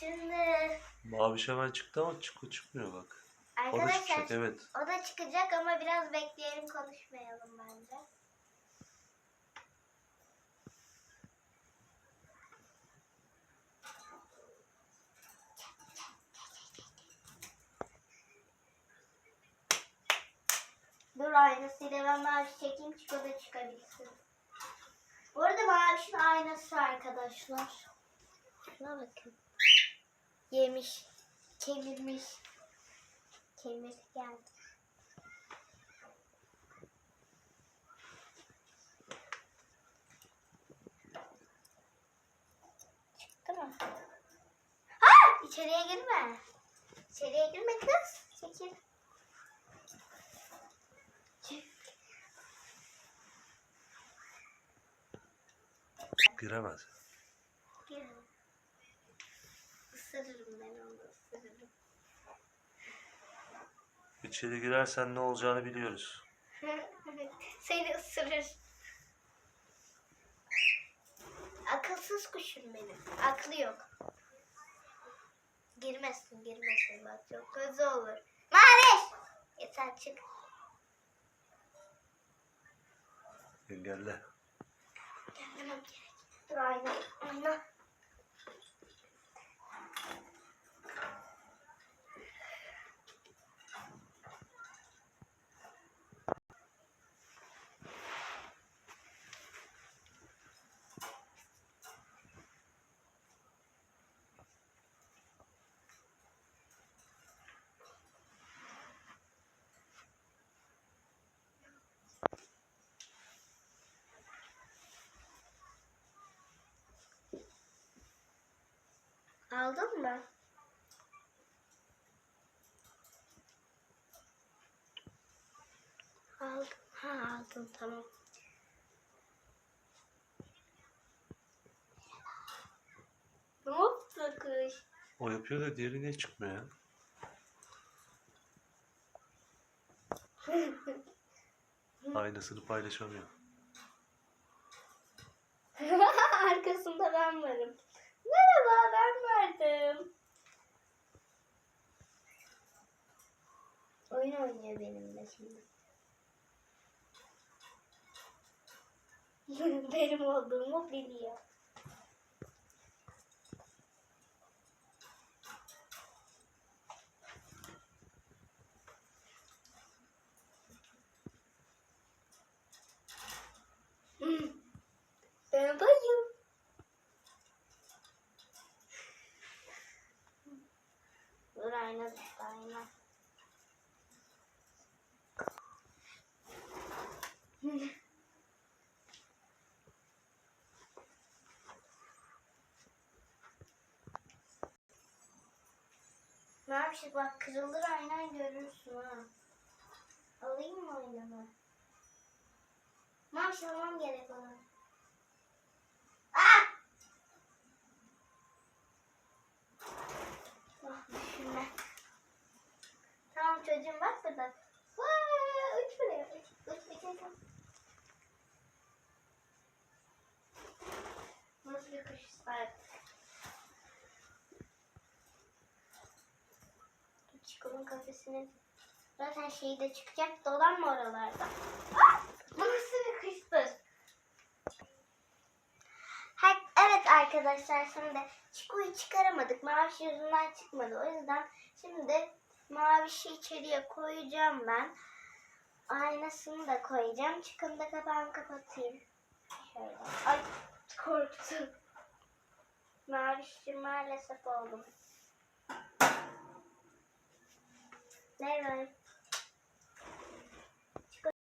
şimdi. Maviş hemen çıktı ama çık çıkmıyor bak. O da Arkadaşlar çıkacak evet. o da çıkacak ama biraz bekleyelim konuşmayalım bence. Dur aynasıyla ben mavi çekeyim da çıkabilsin. Bu arada mavişin aynası arkadaşlar. Şuna bakın. Yemiş. Kemirmiş. Kemir geldi. Çıktı mı? Ha! İçeriye girme. İçeriye girme kız. Çekil. Çık. Giremez. Isırırım ben onu ısırırım. İçeri girersen ne olacağını biliyoruz. Seni ısırır. Akılsız kuşum benim. Aklı yok. Girmesin girmesin bak çok kötü olur. Maviş! Yeter çık. Engelle. Gelmem gerek. Dur ayna. Ayna. Aldın mı? Aldım. Ha aldım tamam. Ne yaptı kız? O yapıyor da diğeri niye çıkmıyor ya? Paylaşamıyor. Arkasında ben varım. Merhaba ben vardım. Oyun oynuyor benimle şimdi. Benim olduğumu biliyor. Ben bayım. Düştü ayna. ne yapacak bak kırılır aynan görürsün ha. Alayım mı aynamı? Ne gerek ona? Çikolun kafesine zaten şeyi de çıkacak dolanma oralarda. Ah! Bu nasıl bir kuştur? Ha, evet arkadaşlar şimdi çikoyu çıkaramadık. Mavişi yüzünden çıkmadı. O yüzden şimdi mavişi içeriye koyacağım ben. Aynasını da koyacağım. Çıkın da kapağını kapatayım. Şöyle. Ay korktum. Mavişim maalesef oldum. Bye later.